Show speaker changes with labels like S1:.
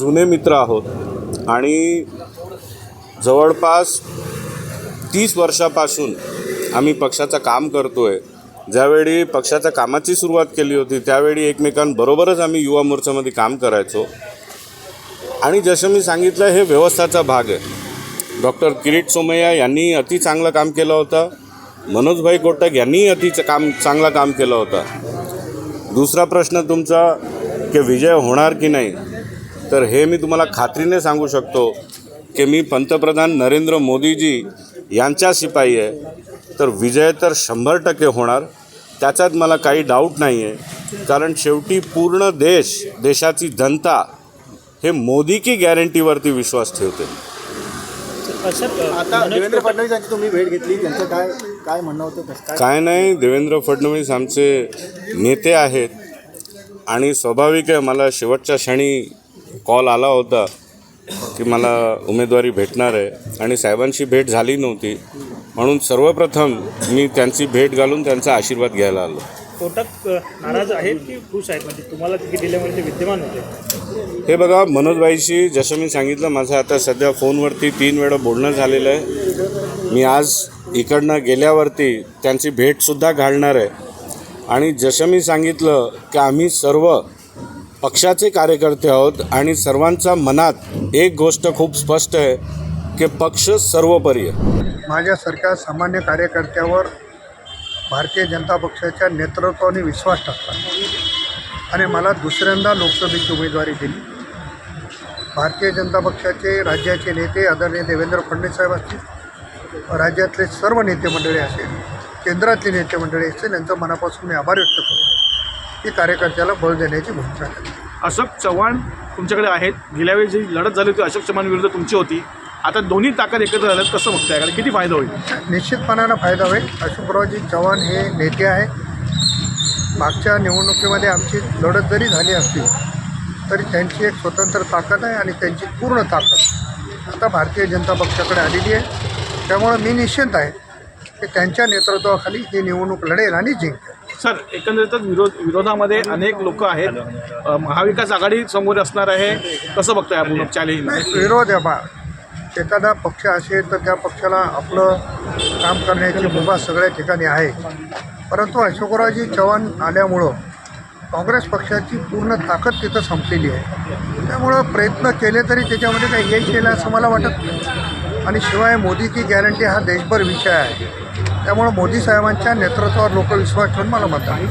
S1: जुने मित्र आहोत. आणि जवळपास तीस वर्षापासून आम्ही पक्षाचं काम करतो आहे ज्यावेळी पक्षाच्या कामाची सुरुवात केली होती त्यावेळी एकमेकांबरोबरच आम्ही युवा मोर्चामध्ये काम करायचो. आणि जसं मी सांगितलं हे व्यवस्थाचा भाग आहे. डॉक्टर किरीट सोमय्या यांनी अति चांगलं काम केलं होतं. मनोजभाई कोटक यांनी अति काम चांगलं काम केलं होतं. दुसरा प्रश्न तुमचा की विजय होणार की नाही? तर हे मी तुम्हाला खात्रीने सांगू शकतो की मी पंतप्रधान नरेंद्र मोदीजी यांच्या शिपाई आहे. तर विजय तर शंभर टक्के होणार. त्याच्यात मला काही डाऊट नाही आहे कारण शेवटी पूर्ण देश देशाची जनता हे मोदी की गॅरंटीवरती विश्वास ठेवते.
S2: आता देवेंद्र फडणवीस यांची तुम्ही भेट घेतली. त्यांचं काय काय म्हणणं होतं? कसं काय?
S1: काय नाही देवेंद्र फडणवीस आमचे नेते आहेत. आणि स्वाभाविक आहे मला शेवटच्या क्षणी कॉल आला होता की मला उमेदवारी भेटणार आहे. आणि साहेबांची भेट झाली नव्हती. म्हणून सर्वप्रथम मी त्यांची भेट घालून त्यांचा आशीर्वाद घ्यायला आलो.
S3: कोटक नाराज आहेत की खुश आहेत? म्हणजे तुम्हाला तिकीट दिल्यामुळे ते विद्यमान होते?
S1: हे बघा मनोजबाईशी जसं मी सांगितलं माझं आता सध्या फोनवरती तीन वेळा बोलणं झालेलं आहे. मी आज इकडनं गेल्यावरती त्यांची भेटसुद्धा घालणार आहे. आणि जसं मी सांगितलं की आम्ही सर्व पक्षाचे कार्यकर्ते आहोत आणि सर्वांच्या मनात एक गोष्ट खूप स्पष्ट आहे की पक्ष सर्वोपरी आहे.
S4: माझ्यासारख्या सामान्य कार्यकर्त्यावर भारतीय जनता पक्षाच्या नेतृत्वाने विश्वास टाकला आणि मला दुसऱ्यांदा लोकसभेची उमेदवारी दिली. भारतीय जनता पक्षाचे राज्याचे नेते आदरणीय देवेंद्र फडणवीस साहेब असतील राज्यातले सर्व नेते मंडळी असेल केंद्रातले नेते मंडळी असतील यांचं मनापासून मी आभार व्यक्त करतो. की कार्यकर्त्याला बळ देण्याची भूमिका केली
S5: अशोक चव्हाण तुमच्याकडे आहेत. गेल्या वेळी जी लढत झाली होती अशोक चव्हाण विरुद्ध तुमची होती. आता दोन्ही ताकद एकत्र झाल्यात कसं बघताय? कारण किती फायदा होईल?
S4: निश्चितपणानं फायदा होईल. अशोकरावजी चव्हाण हे नेते आहेत. मागच्या निवडणुकीमध्ये आमची लढत जरी झाली असली तरी त्यांची एक स्वतंत्र ताकद आहे आणि त्यांची पूर्ण ताकद. आता भारतीय जनता पक्षाकडे आलेली आहे. त्यामुळं मी निश्चिंत आहे की त्यांच्या नेतृत्वाखाली ही निवडणूक लढेल आणि जिंकेल.
S5: सर एकंदरीतच विरोध विरोधामध्ये अनेक लोक आहेत. महाविकास आघाडी समोर असणार आहे. कसं बघताय आपण चॅलेंज
S4: नाही विरोध आहे बा. एखादा पक्ष असेल तर त्या पक्षाला आपलं काम करण्याची मुभा सगळ्या ठिकाणी आहे. परंतु अशोकरावजी चव्हाण आल्यामुळं काँग्रेस पक्षाची पूर्ण ताकद तिथं संपलेली आहे. त्यामुळं प्रयत्न केले तरी त्याच्यामध्ये काही यश येईल असं मला वाटत नाही. आणि शिवाय मोदी की गॅरंटी हा देशभर विषय आहे. त्यामुळं मोदी साहेबांच्या नेतृत्वावर लोक विश्वास ठेवून मला मतदान